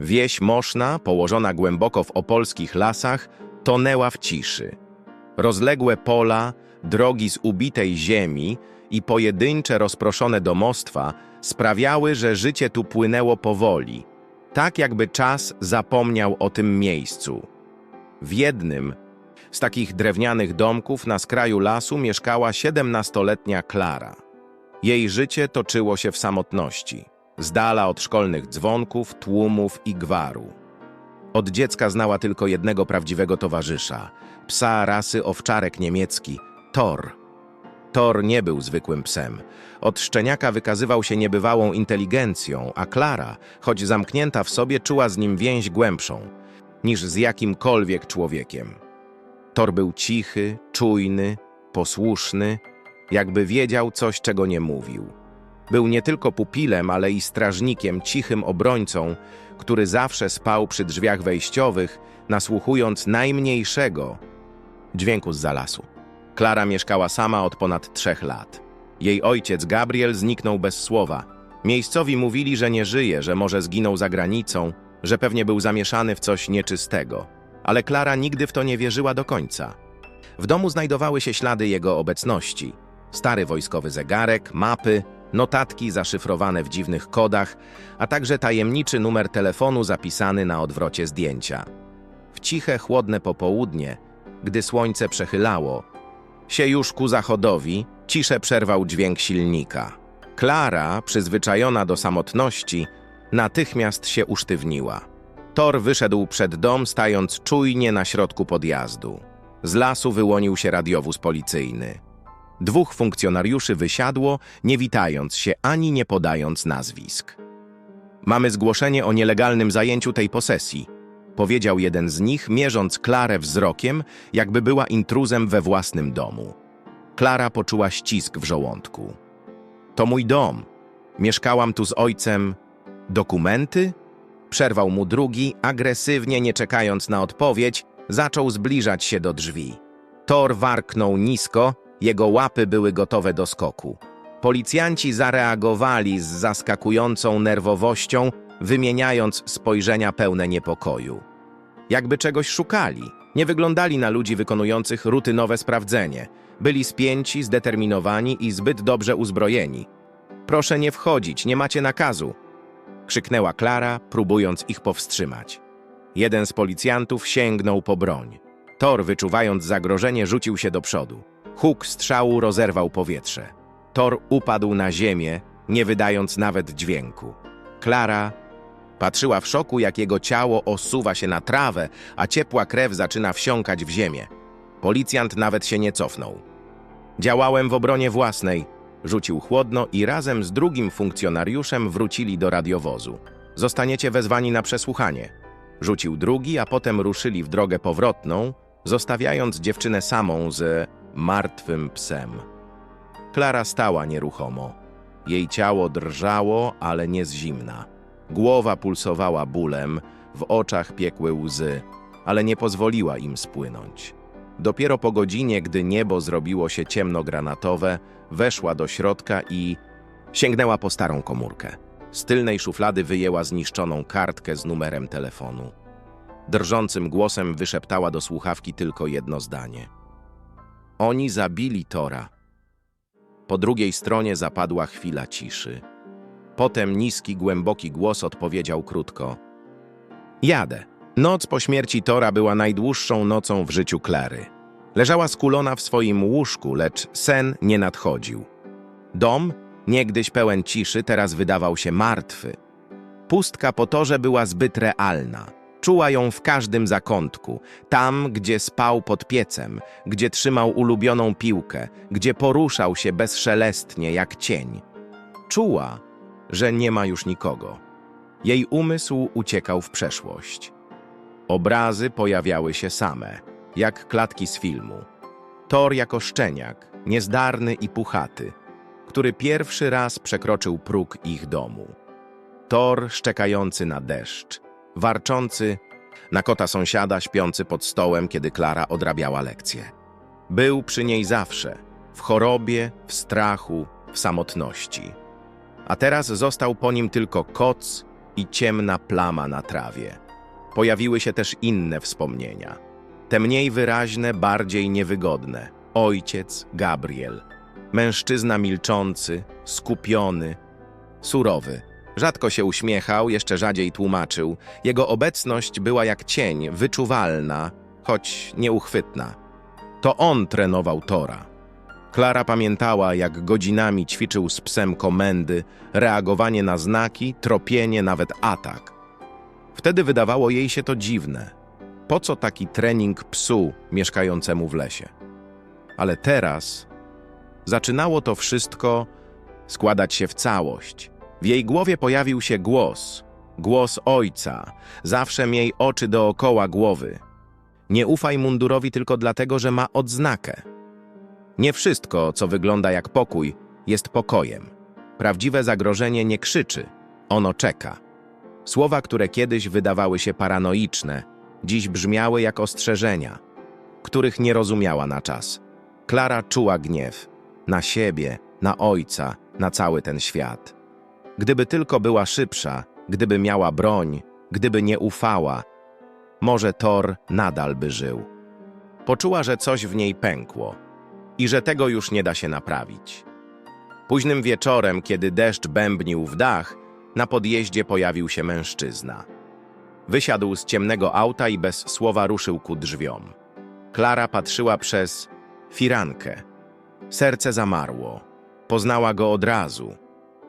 Wieś Moszna, położona głęboko w opolskich lasach, tonęła w ciszy. Rozległe pola, drogi z ubitej ziemi i pojedyncze rozproszone domostwa sprawiały, że życie tu płynęło powoli, tak jakby czas zapomniał o tym miejscu. W jednym z takich drewnianych domków na skraju lasu mieszkała siedemnastoletnia Klara. Jej życie toczyło się w samotności, z dala od szkolnych dzwonków, tłumów i gwaru. Od dziecka znała tylko jednego prawdziwego towarzysza, psa rasy owczarek niemiecki, Thor. Thor nie był zwykłym psem. Od szczeniaka wykazywał się niebywałą inteligencją, a Klara, choć zamknięta w sobie, czuła z nim więź głębszą niż z jakimkolwiek człowiekiem. Thor był cichy, czujny, posłuszny, jakby wiedział coś, czego nie mówił. Był nie tylko pupilem, ale i strażnikiem, cichym obrońcą, który zawsze spał przy drzwiach wejściowych, nasłuchując najmniejszego dźwięku z lasu. Klara mieszkała sama od ponad trzech lat. Jej ojciec Gabriel zniknął bez słowa. Miejscowi mówili, że nie żyje, że może zginął za granicą, że pewnie był zamieszany w coś nieczystego. Ale Klara nigdy w to nie wierzyła do końca. W domu znajdowały się ślady jego obecności. Stary wojskowy zegarek, mapy, notatki zaszyfrowane w dziwnych kodach, a także tajemniczy numer telefonu zapisany na odwrocie zdjęcia. W ciche, chłodne popołudnie, gdy słońce przechylało, się już ku zachodowi, ciszę przerwał dźwięk silnika. Klara, przyzwyczajona do samotności, natychmiast się usztywniła. Thor wyszedł przed dom, stając czujnie na środku podjazdu. Z lasu wyłonił się radiowóz policyjny. Dwóch funkcjonariuszy wysiadło, nie witając się ani nie podając nazwisk. Mamy zgłoszenie o nielegalnym zajęciu tej posesji, powiedział jeden z nich, mierząc Klarę wzrokiem, jakby była intruzem we własnym domu. Klara poczuła ścisk w żołądku. To mój dom. Mieszkałam tu z ojcem. Dokumenty? Przerwał mu drugi, agresywnie nie czekając na odpowiedź, zaczął zbliżać się do drzwi. Thor warknął nisko, jego łapy były gotowe do skoku. Policjanci zareagowali z zaskakującą nerwowością, wymieniając spojrzenia pełne niepokoju. Jakby czegoś szukali. Nie wyglądali na ludzi wykonujących rutynowe sprawdzenie. Byli spięci, zdeterminowani i zbyt dobrze uzbrojeni. Proszę nie wchodzić, nie macie nakazu. Krzyknęła Klara, próbując ich powstrzymać. Jeden z policjantów sięgnął po broń. Thor, wyczuwając zagrożenie, rzucił się do przodu. Huk strzału rozerwał powietrze. Thor upadł na ziemię, nie wydając nawet dźwięku. Klara patrzyła w szoku, jak jego ciało osuwa się na trawę, a ciepła krew zaczyna wsiąkać w ziemię. Policjant nawet się nie cofnął. Działałem w obronie własnej, rzucił chłodno i razem z drugim funkcjonariuszem wrócili do radiowozu. Zostaniecie wezwani na przesłuchanie. Rzucił drugi, a potem ruszyli w drogę powrotną, zostawiając dziewczynę samą z martwym psem. Klara stała nieruchomo. Jej ciało drżało, ale nie z zimna. Głowa pulsowała bólem, w oczach piekły łzy, ale nie pozwoliła im spłynąć. Dopiero po godzinie, gdy niebo zrobiło się ciemnogranatowe, weszła do środka i sięgnęła po starą komórkę. Z tylnej szuflady wyjęła zniszczoną kartkę z numerem telefonu. Drżącym głosem wyszeptała do słuchawki tylko jedno zdanie. Oni zabili Tora. Po drugiej stronie zapadła chwila ciszy. Potem niski, głęboki głos odpowiedział krótko. Jadę. Noc po śmierci Tora była najdłuższą nocą w życiu Klary. Leżała skulona w swoim łóżku, lecz sen nie nadchodził. Dom, niegdyś pełen ciszy, teraz wydawał się martwy. Pustka po torze była zbyt realna. Czuła ją w każdym zakątku, tam, gdzie spał pod piecem, gdzie trzymał ulubioną piłkę, gdzie poruszał się bezszelestnie jak cień. Czuła, że nie ma już nikogo. Jej umysł uciekał w przeszłość. Obrazy pojawiały się same, jak klatki z filmu. Thor jako szczeniak, niezdarny i puchaty, który pierwszy raz przekroczył próg ich domu. Thor szczekający na deszcz, warczący na kota sąsiada śpiący pod stołem, kiedy Klara odrabiała lekcje. Był przy niej zawsze, w chorobie, w strachu, w samotności. A teraz został po nim tylko koc, i ciemna plama na trawie. Pojawiły się też inne wspomnienia. Te mniej wyraźne, bardziej niewygodne. Ojciec, Gabriel. Mężczyzna milczący, skupiony, surowy. Rzadko się uśmiechał, jeszcze rzadziej tłumaczył. Jego obecność była jak cień, wyczuwalna, choć nieuchwytna. To on trenował Tora. Klara pamiętała, jak godzinami ćwiczył z psem komendy, reagowanie na znaki, tropienie, nawet atak. Wtedy wydawało jej się to dziwne. Po co taki trening psu mieszkającemu w lesie? Ale teraz zaczynało to wszystko składać się w całość. W jej głowie pojawił się głos, głos ojca, zawsze miej oczy dookoła głowy. Nie ufaj mundurowi tylko dlatego, że ma odznakę. Nie wszystko, co wygląda jak pokój, jest pokojem. Prawdziwe zagrożenie nie krzyczy, ono czeka. Słowa, które kiedyś wydawały się paranoiczne, dziś brzmiały jak ostrzeżenia, których nie rozumiała na czas. Klara czuła gniew na siebie, na ojca, na cały ten świat. Gdyby tylko była szybsza, gdyby miała broń, gdyby nie ufała, może Thor nadal by żył. Poczuła, że coś w niej pękło i że tego już nie da się naprawić. Późnym wieczorem, kiedy deszcz bębnił w dach, na podjeździe pojawił się mężczyzna. Wysiadł z ciemnego auta i bez słowa ruszył ku drzwiom. Klara patrzyła przez firankę. Serce zamarło. Poznała go od razu.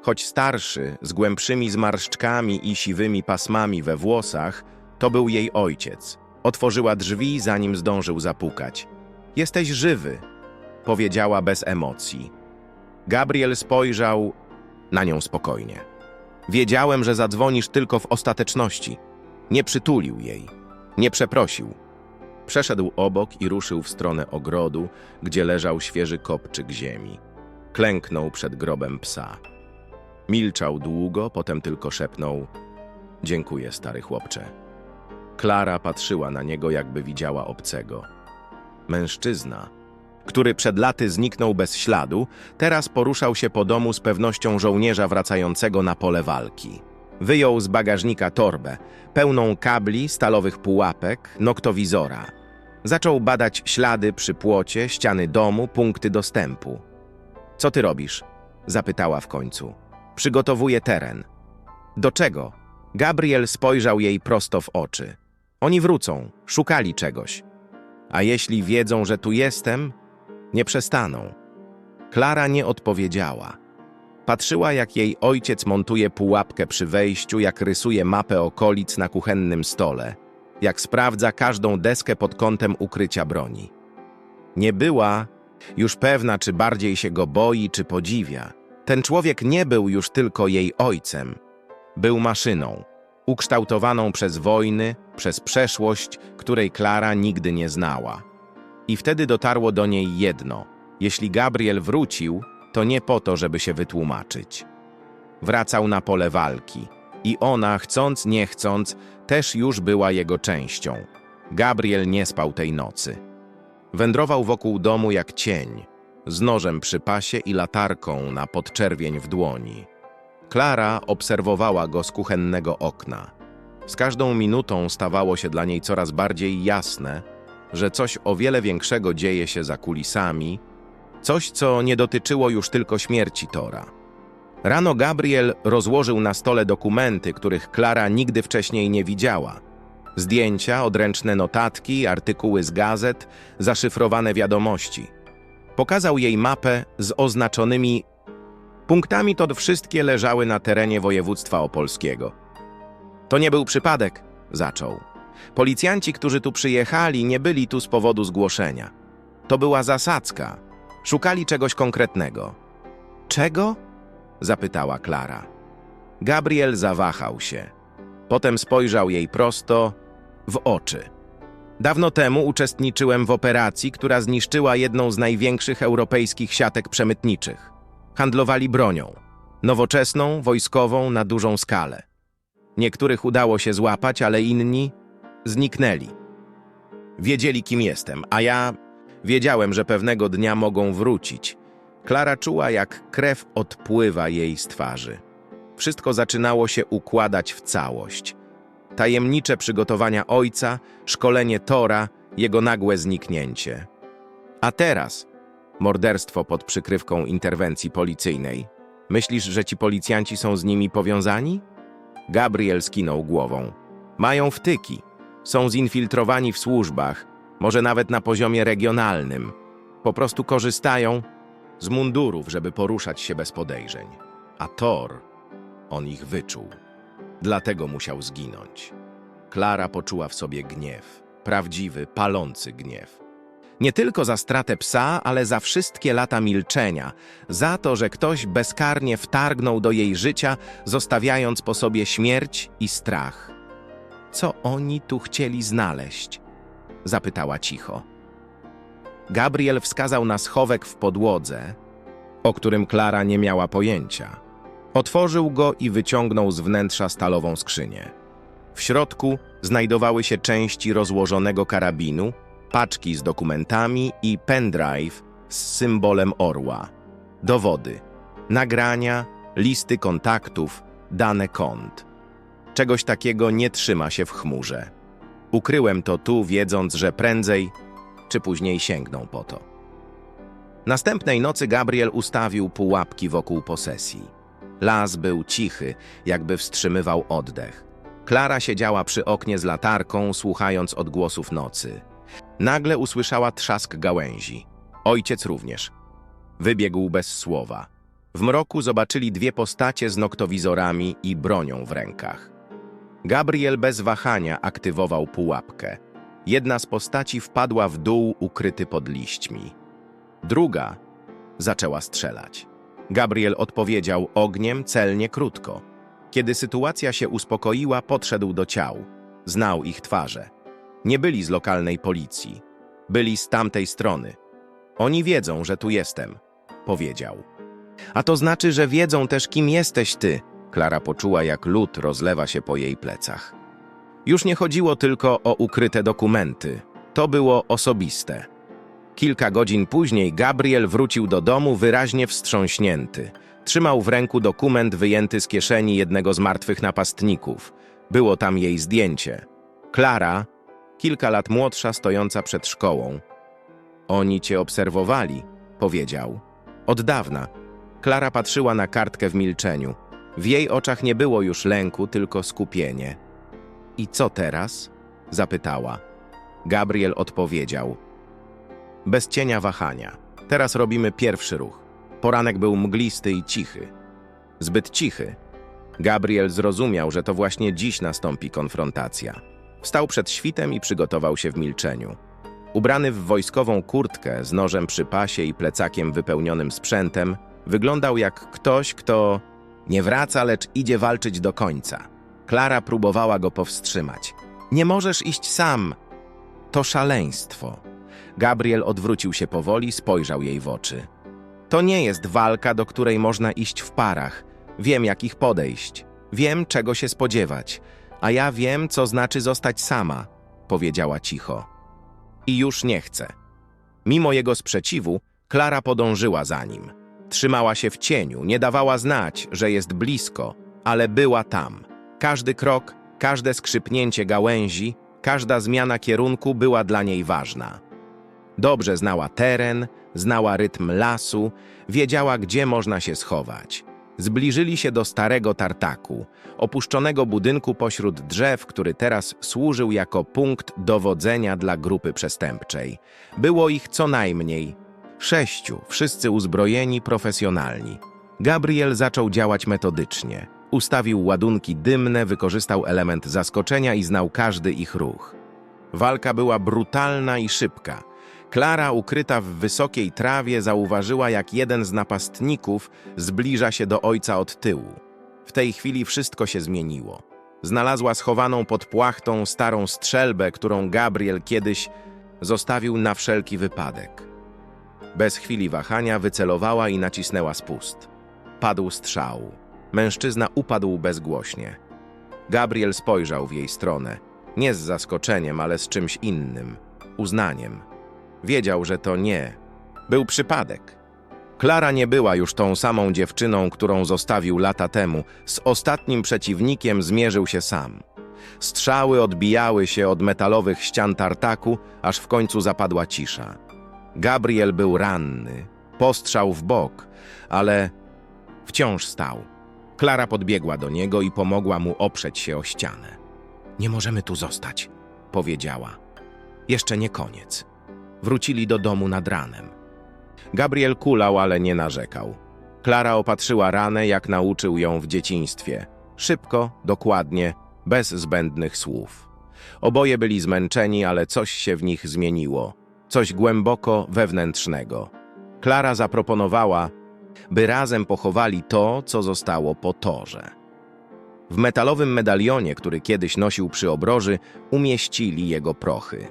Choć starszy, z głębszymi zmarszczkami i siwymi pasmami we włosach, to był jej ojciec. Otworzyła drzwi, zanim zdążył zapukać. Jesteś żywy, powiedziała bez emocji. Gabriel spojrzał na nią spokojnie. Wiedziałem, że zadzwonisz tylko w ostateczności. Nie przytulił jej, nie przeprosił. Przeszedł obok i ruszył w stronę ogrodu, gdzie leżał świeży kopczyk ziemi. Klęknął przed grobem psa. Milczał długo, potem tylko szepnął: Dziękuję, stary chłopcze. Klara patrzyła na niego, jakby widziała obcego. Mężczyzna, który przed laty zniknął bez śladu, teraz poruszał się po domu z pewnością żołnierza wracającego na pole walki. Wyjął z bagażnika torbę, pełną kabli, stalowych pułapek, noktowizora. Zaczął badać ślady przy płocie, ściany domu, punkty dostępu. Co ty robisz? zapytała w końcu. Przygotowuję teren. Do czego? Gabriel spojrzał jej prosto w oczy. Oni wrócą, szukali czegoś. A jeśli wiedzą, że tu jestem, nie przestaną. Klara nie odpowiedziała. Patrzyła, jak jej ojciec montuje pułapkę przy wejściu, jak rysuje mapę okolic na kuchennym stole, jak sprawdza każdą deskę pod kątem ukrycia broni. Nie była już pewna, czy bardziej się go boi, czy podziwia. Ten człowiek nie był już tylko jej ojcem. Był maszyną, ukształtowaną przez wojny, przez przeszłość, której Klara nigdy nie znała. I wtedy dotarło do niej jedno. Jeśli Gabriel wrócił, to nie po to, żeby się wytłumaczyć. Wracał na pole walki. I ona, chcąc nie chcąc, też już była jego częścią. Gabriel nie spał tej nocy. Wędrował wokół domu jak cień, z nożem przy pasie i latarką na podczerwień w dłoni. Klara obserwowała go z kuchennego okna. Z każdą minutą stawało się dla niej coraz bardziej jasne, że coś o wiele większego dzieje się za kulisami, coś, co nie dotyczyło już tylko śmierci Tora. Rano Gabriel rozłożył na stole dokumenty, których Klara nigdy wcześniej nie widziała. Zdjęcia, odręczne notatki, artykuły z gazet, zaszyfrowane wiadomości. Pokazał jej mapę z oznaczonymi punktami, to wszystkie leżały na terenie województwa opolskiego. To nie był przypadek, zaczął. Policjanci, którzy tu przyjechali, nie byli tu z powodu zgłoszenia. To była zasadzka. Szukali czegoś konkretnego. Czego? zapytała Klara. Gabriel zawahał się. Potem spojrzał jej prosto w oczy. Dawno temu uczestniczyłem w operacji, która zniszczyła jedną z największych europejskich siatek przemytniczych. Handlowali bronią. Nowoczesną, wojskową, na dużą skalę. Niektórych udało się złapać, ale inni zniknęli. Wiedzieli, kim jestem, a ja wiedziałem, że pewnego dnia mogą wrócić. Klara czuła, jak krew odpływa jej z twarzy. wszystko zaczynało się układać w całość. Tajemnicze przygotowania ojca, szkolenie Tora, jego nagłe zniknięcie. A teraz morderstwo pod przykrywką interwencji policyjnej. Myślisz, że ci policjanci są z nimi powiązani? Gabriel skinął głową. Mają wtyki. Są zinfiltrowani w służbach, może nawet na poziomie regionalnym. Po prostu korzystają z mundurów, żeby poruszać się bez podejrzeń. A Thor, on ich wyczuł. Dlatego musiał zginąć. Klara poczuła w sobie gniew. Prawdziwy, palący gniew. Nie tylko za stratę psa, ale za wszystkie lata milczenia, za to, że ktoś bezkarnie wtargnął do jej życia, zostawiając po sobie śmierć i strach. Co oni tu chcieli znaleźć? Zapytała cicho. Gabriel wskazał na schowek w podłodze, o którym Klara nie miała pojęcia. Otworzył go i wyciągnął z wnętrza stalową skrzynię. W środku znajdowały się części rozłożonego karabinu, paczki z dokumentami i pendrive z symbolem orła. Dowody, nagrania, listy kontaktów, dane kont. Czegoś takiego nie trzyma się w chmurze. Ukryłem to tu, wiedząc, że prędzej czy później sięgną po to. Następnej nocy Gabriel ustawił pułapki wokół posesji. Las był cichy, jakby wstrzymywał oddech. Klara siedziała przy oknie z latarką, słuchając odgłosów nocy. Nagle usłyszała trzask gałęzi. Ojciec również. Wybiegł bez słowa. W mroku zobaczyli dwie postacie z noktowizorami i bronią w rękach. Gabriel bez wahania aktywował pułapkę. Jedna z postaci wpadła w dół ukryty pod liśćmi. Druga zaczęła strzelać. Gabriel odpowiedział ogniem celnie krótko. Kiedy sytuacja się uspokoiła, podszedł do ciał. Znał ich twarze. Nie byli z lokalnej policji. Byli z tamtej strony. Oni wiedzą, że tu jestem, powiedział. A to znaczy, że wiedzą też, kim jesteś ty. Klara poczuła, jak lód rozlewa się po jej plecach. Już nie chodziło tylko o ukryte dokumenty. To było osobiste. Kilka godzin później Gabriel wrócił do domu wyraźnie wstrząśnięty. Trzymał w ręku dokument wyjęty z kieszeni jednego z martwych napastników. Było tam jej zdjęcie. Klara, kilka lat młodsza, stojąca przed szkołą. Oni cię obserwowali, powiedział. Od dawna. Klara patrzyła na kartkę w milczeniu. W jej oczach nie było już lęku, tylko skupienie. I co teraz? zapytała. Gabriel odpowiedział. Bez cienia wahania. Teraz robimy pierwszy ruch. Poranek był mglisty i cichy. Zbyt cichy. Gabriel zrozumiał, że to właśnie dziś nastąpi konfrontacja. Wstał przed świtem i przygotował się w milczeniu. Ubrany w wojskową kurtkę z nożem przy pasie i plecakiem wypełnionym sprzętem, wyglądał jak ktoś, kto nie wraca, lecz idzie walczyć do końca. Klara próbowała go powstrzymać. Nie możesz iść sam. To szaleństwo. Gabriel odwrócił się powoli, spojrzał jej w oczy. To nie jest walka, do której można iść w parach. Wiem, jak ich podejść. Wiem, czego się spodziewać. A ja wiem, co znaczy zostać sama, powiedziała cicho. I już nie chcę. Mimo jego sprzeciwu, Klara podążyła za nim. Trzymała się w cieniu, nie dawała znać, że jest blisko, ale była tam. Każdy krok, każde skrzypnięcie gałęzi, każda zmiana kierunku była dla niej ważna. Dobrze znała teren, znała rytm lasu, wiedziała, gdzie można się schować. Zbliżyli się do starego tartaku, opuszczonego budynku pośród drzew, który teraz służył jako punkt dowodzenia dla grupy przestępczej. Było ich co najmniej sześciu, wszyscy uzbrojeni, profesjonalni. Gabriel zaczął działać metodycznie. Ustawił ładunki dymne, wykorzystał element zaskoczenia i znał każdy ich ruch. Walka była brutalna i szybka. Klara, ukryta w wysokiej trawie, zauważyła, jak jeden z napastników zbliża się do ojca od tyłu. W tej chwili wszystko się zmieniło. Znalazła schowaną pod płachtą starą strzelbę, którą Gabriel kiedyś zostawił na wszelki wypadek. Bez chwili wahania wycelowała i nacisnęła spust. Padł strzał. Mężczyzna upadł bezgłośnie. Gabriel spojrzał w jej stronę, nie z zaskoczeniem, ale z czymś innym uznaniem. Wiedział, że to nie. Był przypadek. Klara nie była już tą samą dziewczyną, którą zostawił lata temu. Z ostatnim przeciwnikiem zmierzył się sam. Strzały odbijały się od metalowych ścian tartaku, aż w końcu zapadła cisza. Gabriel był ranny, postrzał w bok, ale wciąż stał. Klara podbiegła do niego i pomogła mu oprzeć się o ścianę. Nie możemy tu zostać, powiedziała. Jeszcze nie koniec. Wrócili do domu nad ranem. Gabriel kulał, ale nie narzekał. Klara opatrzyła ranę, jak nauczył ją w dzieciństwie. Szybko, dokładnie, bez zbędnych słów. Oboje byli zmęczeni, ale coś się w nich zmieniło. Coś głęboko wewnętrznego. Klara zaproponowała, by razem pochowali to, co zostało po torze. W metalowym medalionie, który kiedyś nosił przy obroży, umieścili jego prochy.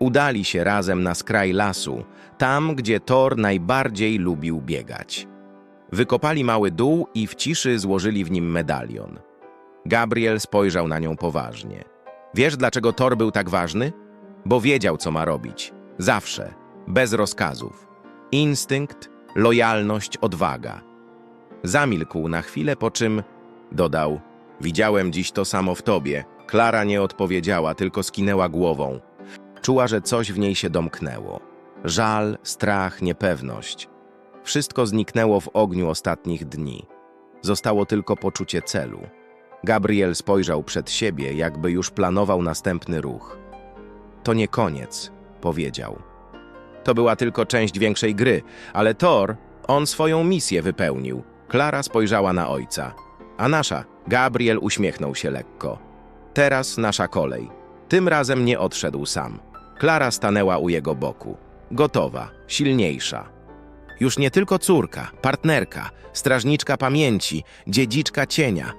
Udali się razem na skraj lasu, tam, gdzie Thor najbardziej lubił biegać. Wykopali mały dół i w ciszy złożyli w nim medalion. Gabriel spojrzał na nią poważnie. Wiesz, dlaczego Thor był tak ważny? Bo wiedział, co ma robić. Zawsze, bez rozkazów. Instynkt, lojalność, odwaga. Zamilkł na chwilę, po czym dodał: Widziałem dziś to samo w tobie. Klara nie odpowiedziała, tylko skinęła głową. Czuła, że coś w niej się domknęło. Żal, strach, niepewność. Wszystko zniknęło w ogniu ostatnich dni. Zostało tylko poczucie celu. Gabriel spojrzał przed siebie, jakby już planował następny ruch. To nie koniec, powiedział. To była tylko część większej gry, ale Thor, on swoją misję wypełnił. Klara spojrzała na ojca. A nasza, Gabriel uśmiechnął się lekko. Teraz nasza kolej. Tym razem nie odszedł sam. Klara stanęła u jego boku. Gotowa, silniejsza. Już nie tylko córka, partnerka, strażniczka pamięci, dziedziczka cienia.